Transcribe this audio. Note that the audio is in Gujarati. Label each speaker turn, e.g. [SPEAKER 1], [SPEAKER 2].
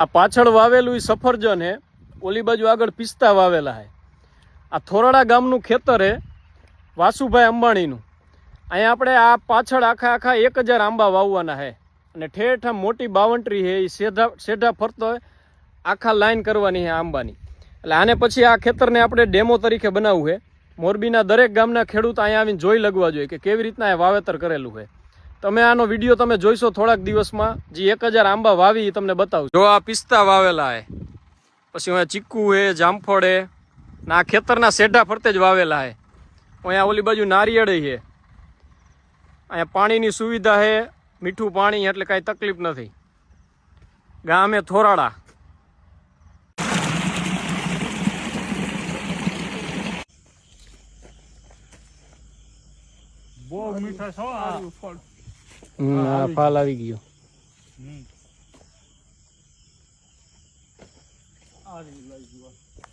[SPEAKER 1] આ પાછળ વાવેલું એ સફરજન હે, ઓલી બાજુ આગળ પિસ્તા વાવેલા હે. આ થોરાડા ગામનું ખેતર હે, વાસુભાઈ અંબાણીનું. અહીંયા આપણે આ પાછળ આખા આખા એક હજાર આંબા વાવવાના હે. અને ઠેઠ મોટી બાવંટરી હે એ સેઢા સેઢા ફરતો હોય આખા લાઈન કરવાની છે આંબાની. એટલે આને પછી આ ખેતરને આપણે ડેમો તરીકે બનાવવું છે મોરબીના દરેક ગામના ખેડૂત અહીંયા આવીને જોઈ લગવા જોઈએ કે કેવી રીતના એ વાવેતર કરેલું છે તમે આનો વીડિયો તમે જોઈશો થોડાક દિવસમાં જે એક હજાર આંબા વાવી તમને બતાવું જો આ પિસ્તા વાવેલા હે પછી અહીંયા ચીકુ હે જામફળ હે ને આ ખેતરના સેઢા ફરતે જ વાવેલા હે. અહીંયા ઓલી બાજુ નારિયેળ છે અહીંયા પાણીની સુવિધા છે મીઠું પાણી એટલે કાંઈ તકલીફ નથી. ગામે થોરાડા
[SPEAKER 2] બહુ મીઠા છો આ. ફળ.
[SPEAKER 1] ફાલ આવી ગયો.